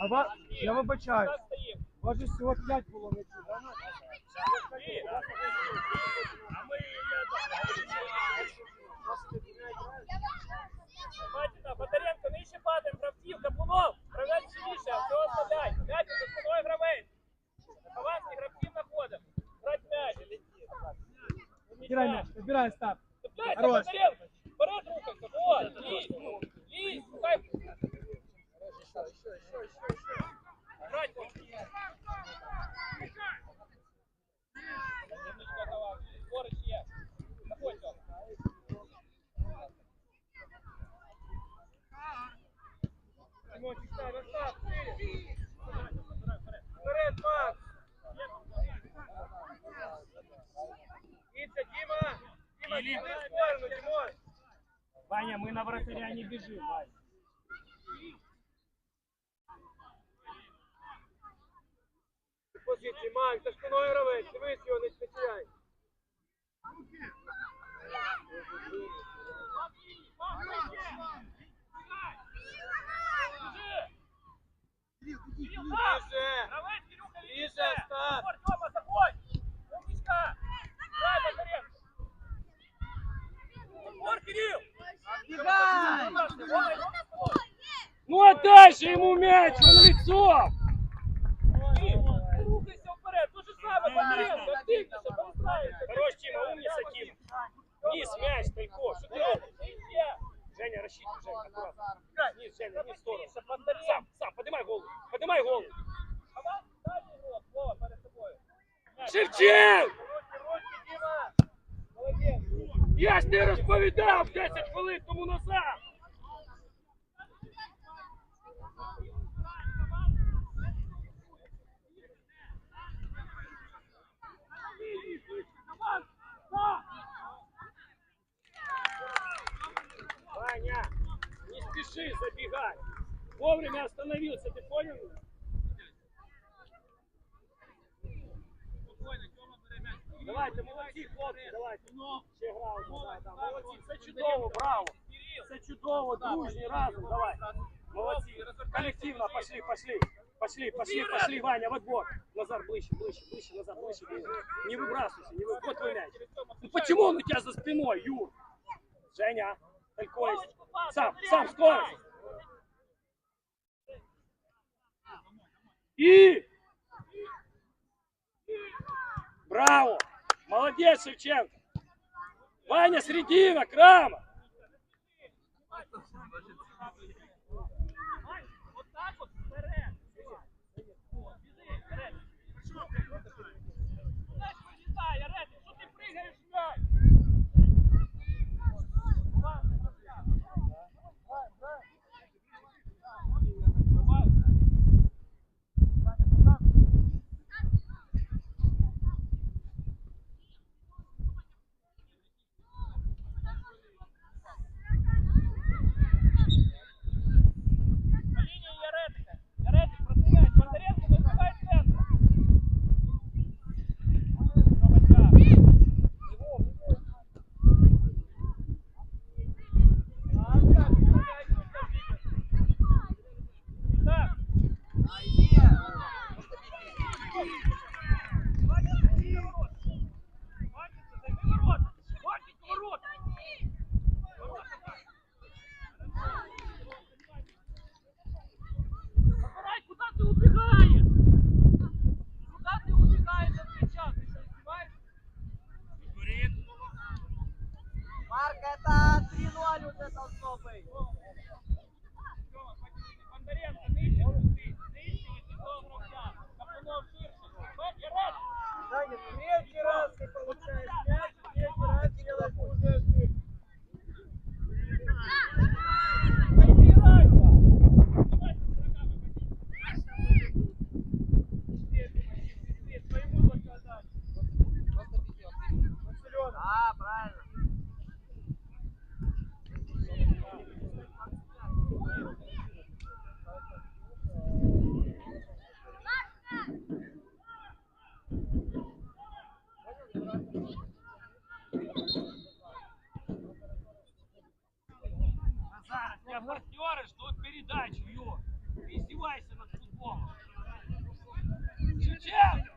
А ва... я вибачаю. Вас же всього 5 було м'ячів, да? Матіна, Бондаренко, нижче падаємо, гравців, Каплунов, гравець сильніше, все оставляй. М'яч за спиною гравець. Хованський гравців знаходимо. Брать м'яч. Збирай м'яч, збирай старт. Діма, Ілі. іди в сторону, Дімон. Ваня, мы на вратаря не бежим, Ваня. Позиції, Макс, за спиною гравець, дивись його, не спечай. Ближе. Давай, Кирюха, Ближе, Остап. Егор, Тёма, заходь! Умничка! Егор, Кирилл! Бегай! Вова, Егор, за тобой. Ну отдай же ему мяч, он лицом! И рухайся вперед, то же самое, Бондаренко, активнейся, перестраивайся. Хорош, Тима, умница, Тима. Вниз мяч, Талько, что ты делаешь? Женя, рассчитывай, Женя, аккуратно. Вниз, Женя, вниз в сторону. Сам, сам, поднимай голову, поднимай голову. Шевченк! Не розповідав 10 хвилин тому назад! Ваня, не спеши забегать. Вовремя остановился, ты понял? Давайте, молодці, хлопці, давайте. Ще граємо, да, да, молодці, це чудово, браво. Це чудово, дружні, разом, давай. Молодці, коллективно, пошли, пошли. Пошли, пошли, пошли, Ваня, в отбор. Назар, ближе, ближе, ближе, назад, ближе. ближе. Не выбрасывайся, не вы... Вот твой мяч. Ну почему он у тебя за спиной, Юр? Женя, Талько есть. Сам, сам, скорость. И... Браво! Молодец, Шевченко! Ваня, средина, Крама! Что ты мяч? По линии Яретика. Яретик, продвигай. Бондаренко выбивай центр. Тёмочка. Его, его. Так. Хватится, займи ворота. Хватит ворота. Забирай, куда ты убегаешь? Куда ты убегаешь от мяча? Ты что, издеваешься? Марк, это 3-0 уже должно быть. Бондаренко, ты, нынче, передачу, Ю. Издевайся над футболом. Чечен!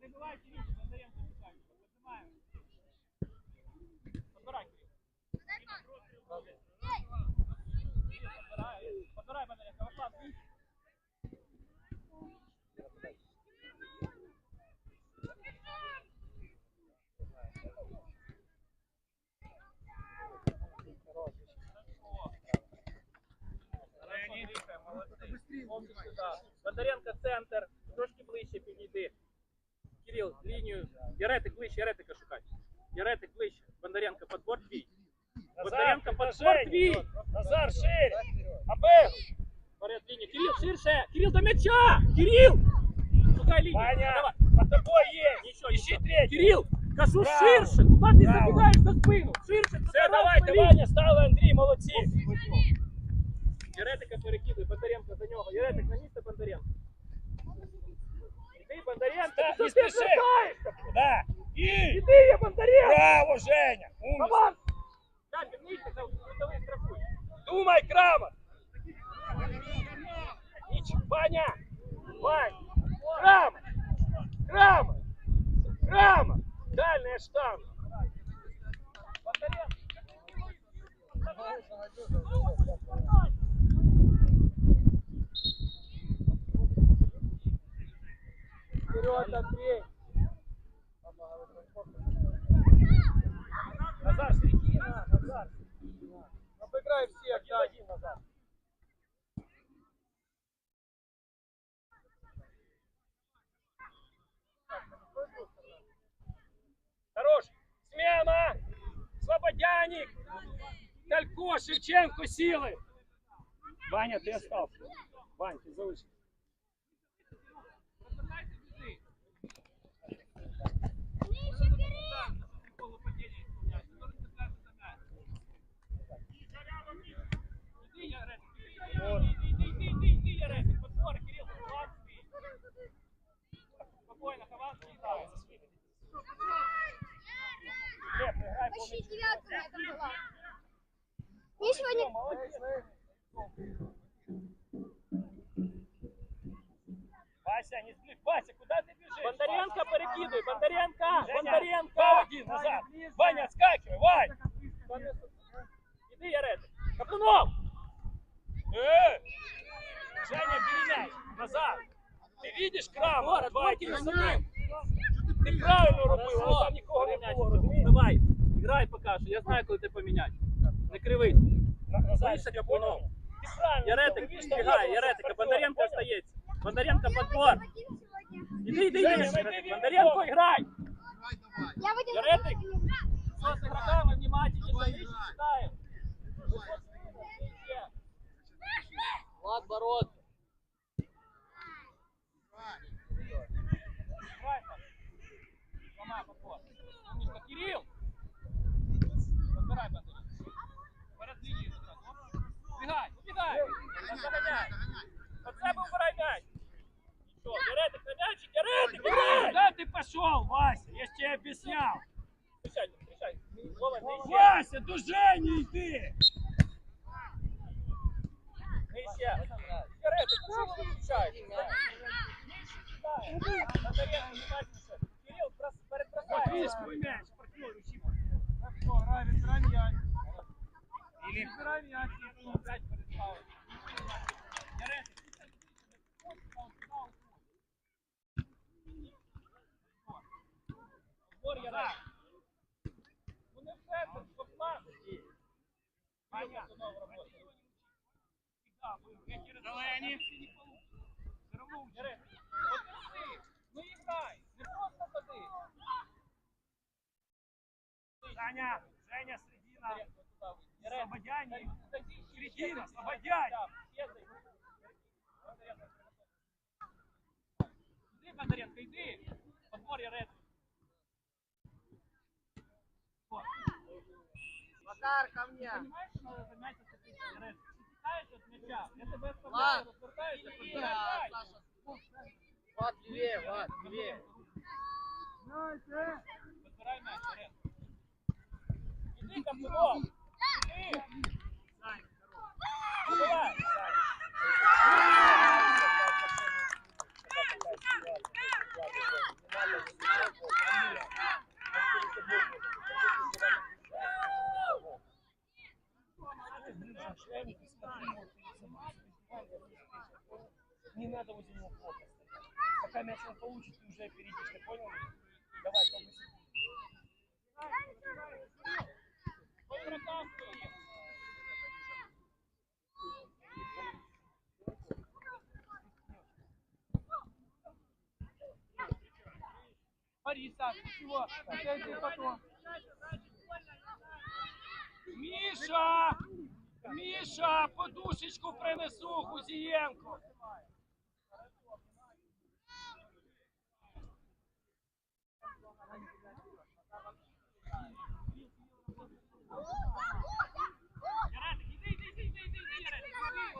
Перебивай Кирилл, Бондаренко. Поднимаем. Подбирай, Кирилл. Кирилл, подбирай. Подбирай, Бондаренко. Руслан, нижче. Бондаренко центр, трошки ближче підійди. Кирил, лінію. Яретик ближче, Яретика шукай. Яретик ближче. Бондаренко, подбор твій. Бондаренко, подбор твій. Назар, шире! Абел! Поряд лінію. Кирил, ширше. Кирил, до м'яча. Кирил! Шукай лінію. Ваня, Давай. под тобой есть! Нічого, Ищи нічого. третий! Кирил, кажу Браво. ширше. Куди ти Браво. забігаєш за спину? Ширше. Все, туди давайте, лінію. Ваня, стали, Андрій, молодці! Яретика перекидуй, Бондаренко за нього. Яретик на місце Бондаренко. Іди, Бондаренко. Та, Ти не що ти спіши. вертаєшся? Да! І! Іди, я Бондаренко. Браво, Женя! Умница! Команд! Думай, Крамов! Ничего, Ваня! Вань! Крамов! Крамов! Крамов! Дальняя штанга! Вперед, Андрей! Назар! Обыграй всех, дай. один, Назар! Хорош! Смена! Слободяник! Талько, Шевченко, силы! Ваня, ты остался. Вань, ты залышишь. Ти правильно робив, але там нікого не було, розумієш? Давай, грай поки що. Я знаю, коли ти поміняти. Не кривись. Назад, Слышишь, я Капунов? понял. Ти правильно Яретик, зробив, видиш, там бігай, не було Яретика, партнера, Бондаренко понял? остається. Бондаренко подбор. Вадим сегодня. Іди, іди, Женя, іди. ми ти Бондаренко вільно. грай. Я Вадим Яретик. сегодня. игрокам и внимательнее за вещи читаем. Ничья. Влад Бород. Кирилл. Подбирай, Бондаренко. Перед лінією зараз. Оп. Убігай, убігай. Загоняй. Под себе убирай мяч. Нічого, Яретик на мячик, Яретик, играй! Куда ты пошел, Вася? Я ж тебе объяснял. Встречай, встречай. Вова, на ище. Вася, до Жени иди. На ище. Яретик, ну что вы выключаете? Бондаренко, внимательнейше. Кирилл, прос- перед Вот бросанием. видишь, твой мяч, партнер, учи. правильно, сравнять. Или сравнять, если опять переставить. Вони все не просто ходи. Женя, Средина. Слободяне. еще Слободянь. Иди, Бондаренко, иди. Подбор, Яретик. Макар, ко мне. Понимаешь, что мяч Яретик? Ты текаешь от мяча, я тебе оставляю, Влад, развертаешься, Да, подбирай. Влад, левее, Влад, левее. Подбирай мяч, Яретик. Иди, Копылов. Иди. Забывай. Не надо возле него плохо. Пока мяч он получит, ты уже опередишь, ты понял? Давай, повыси. По игрокам Бориса, чего? Міша! Міша, подушечку принесу Хузієнко!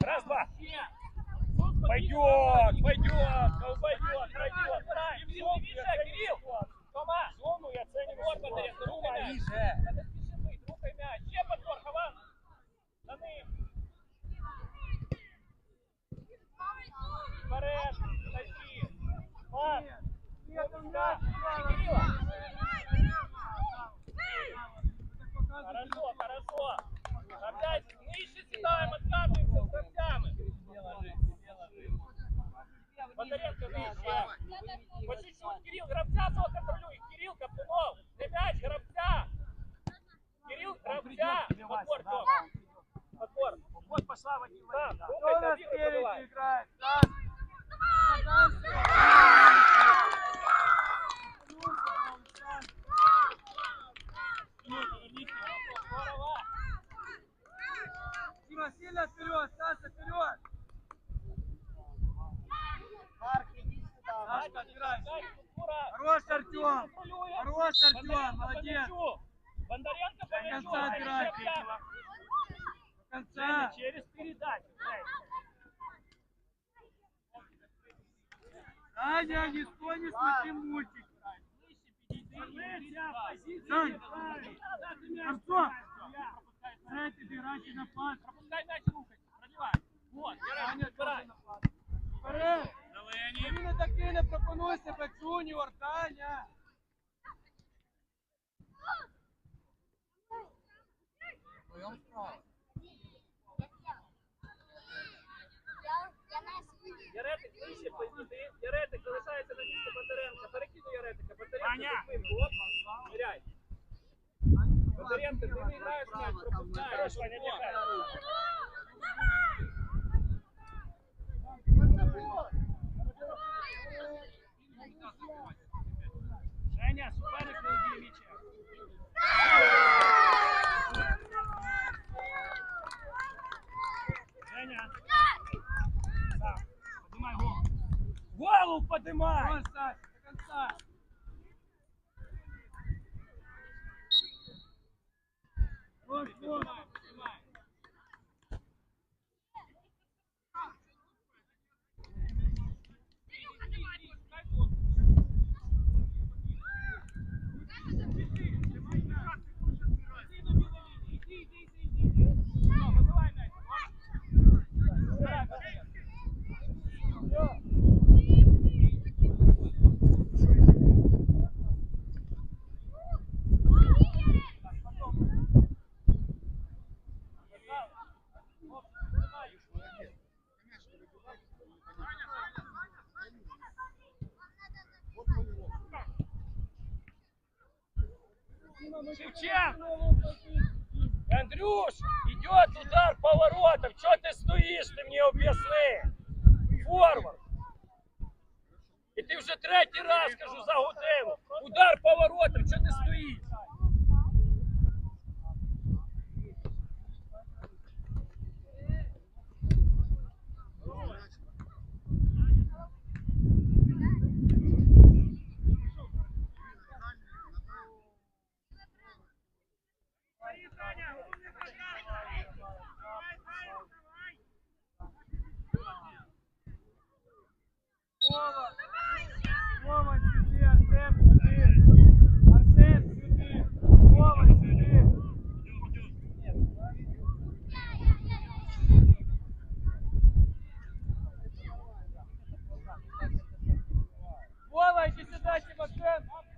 Раз, два. Господи, Пойдет, пойдет, пойдет, сильно вперед, Саша, вперед. Марк, иди сюда. Сашка, отбирай. Хорош, Артем. Хорош, Артем, Бондаренко по молодец. мячу. Бондаренко по До мячу. конца Они отбирай. До конца. Через передачу. Саня, не стой, не смотри мультик. Сань. Артем. брать. Знаете, играйте на пас. Пропускай мяч рухай. Пробивай. Вот, Яремчик, отбирай. Вперед. Тобі не такий не пропонуй себе, Джуніор, Таня. Яретик вище підійди. Яретик залишається на місці Бондаренка. Перекидай Яретика. Бондаренко Ваня. за спинку. Оп, ныряй. Бондаренко, ты не играешь мяч, пропускаешь. Хорошо, не отдыхай. Женя, суперник на убили мяча. Женя. Да. Поднимай голову. Голову поднимай. До конца, до конца. Вот, вот. Шевченко! Андрюш, идет удар поворотом. Что ты стоишь, ты мне объясни. Форвард. І ти вже третій раз кажу за годину. Удар поворотом, що ти стоїш? Вова, иди сюда, Тимошенко.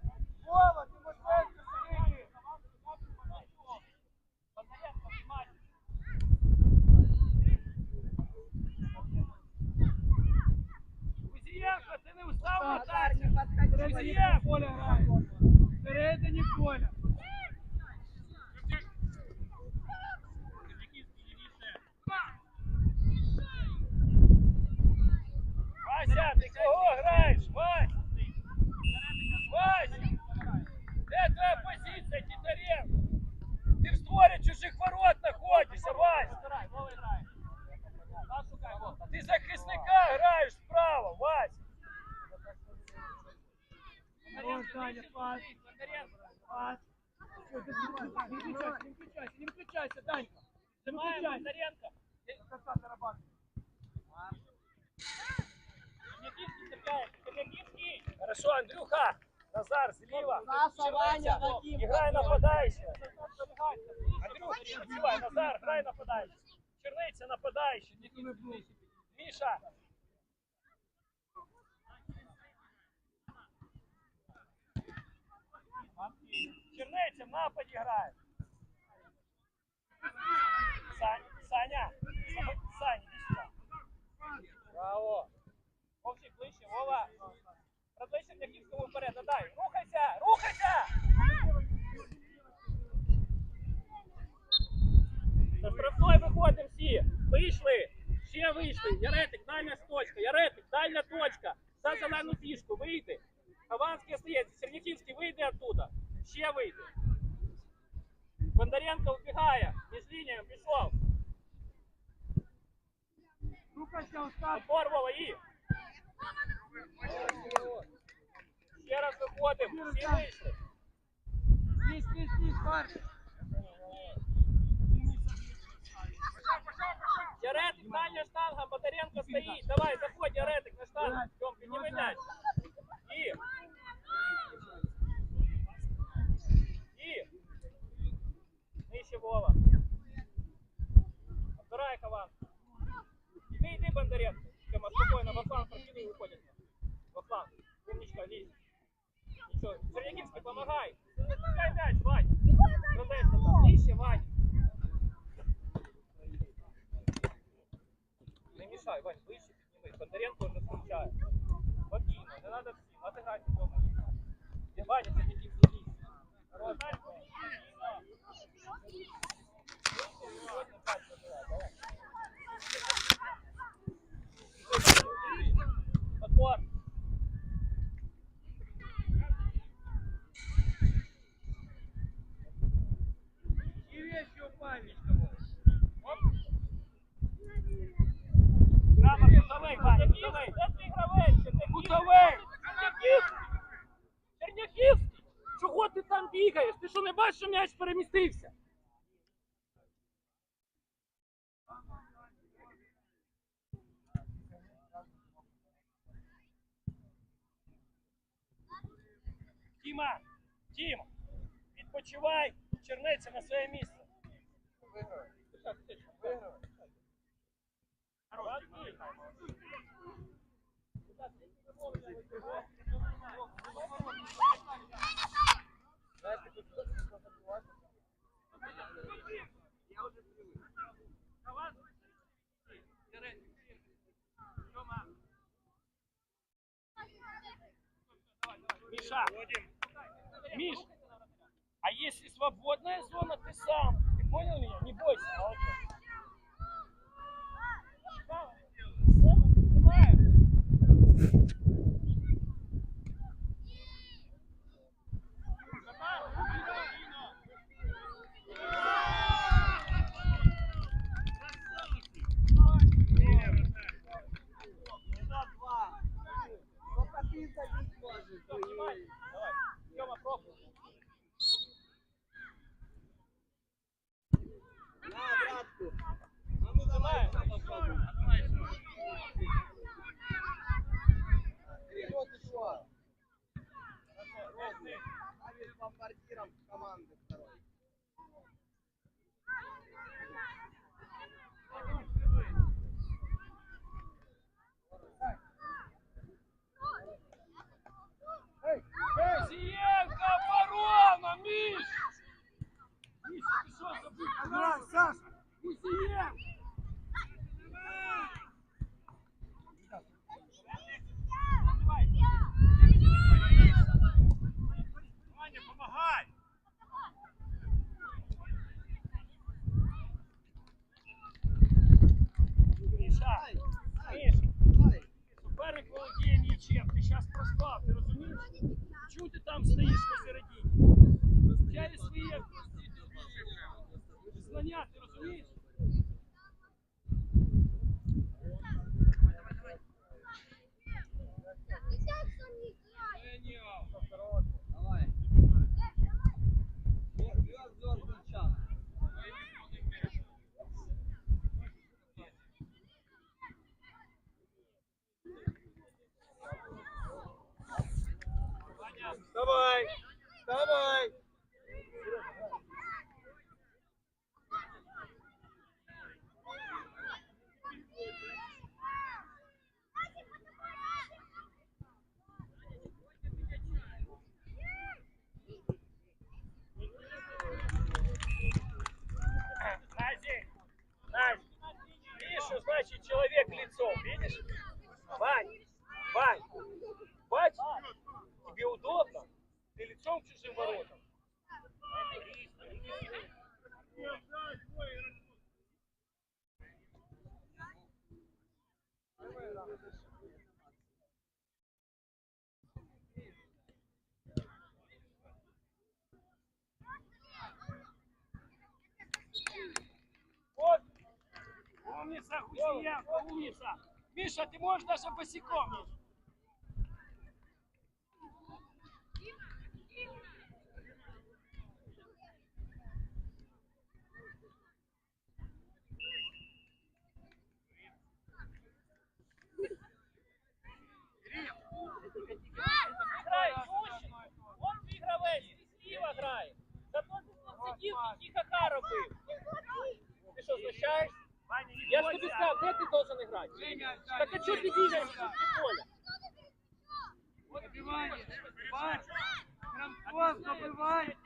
Не включайся, не включайся, не включайся, Данька. Бондаренко! До конца зарабатывай. Чернягинский цепляет, Чернягинский! Хорошо, Андрюха! Назар, Вадим, Играй Вадим. нападающего! Андрюха, забивай, Назар, грай нападающий! Черниця нападающий! Миша! Черниця в нападі грає! Саня! Саня, іди сюди! Браво! Вовчик, ближче, Вова! Роздай Черняхівському вперед, надай! Рухайся! Рухайся! За штрафной виходимо всі! Вийшли! Ще вийшли! Яретик, дальня точка! Яретик, дальня точка! За зелену фішку, вийди! Хованський остається, Черняхівський, вийди оттуда! Ще вийди! Бондаренко вбігає! Між лініями пішов! Рухайся, Остап. Опор, Вова, і! Ще раз виходимо, всі вийшли! Здесь, здесь, здесь, парень. Яретик, дальня штанга, Бондаренко стоїть. Давай, заходь, Яретик, на штангу. Тьом, підніми м'яч. І. І. Нижче Вова. Отбирай Хован. Іди, іди, Бондаренко. Тьома, спокійно, во фланг прокидай і виходять. Во фланг. Умничка, лізь. Нічого. Чернягівський, помагай. Не пускай м'яч, Вань. Крадешся там. Нижче, Вань. Не мішай, Вань, вище підніми. Бондаренко вже включає. Спокійно, не треба всім. Отиграйте вдома. Ваня, це кутовий, бігаєш? Ти що не бачиш, що м'яч перемістився? Тіма! Тім! Відпочивай! Чернеться на своє місце. Миша, Миш, а если свободная зона, ты сам. Ты понял меня? Не бойся, молодец. Сам, сам открываем. Минут два. Сколько ты забить можешь? Давай, давай. Тёма, пробуй. На, братку. Давай. Вперед и шо? Ровный. Ставишь бомбардиром команды второй. умница, Хусиенко, умница. Миша, ты можешь даже босиком. Миша. Грай, Ющенко, он вигравець, ти сліва грає. Зато ти тут сидів і тихо робив. Ти що, знущаєшся? Я ж тобі сказав, де ти должен грати? Так а чого ти бігаєш тут поля? Забивание! Бач! Крамков, забивай!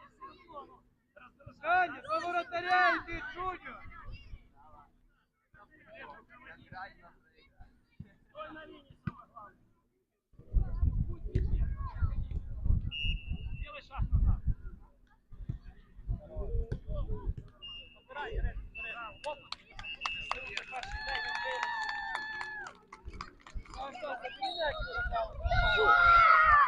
Саня, до воротаря йди, Джуніор! Стой на лінії, ちょっと!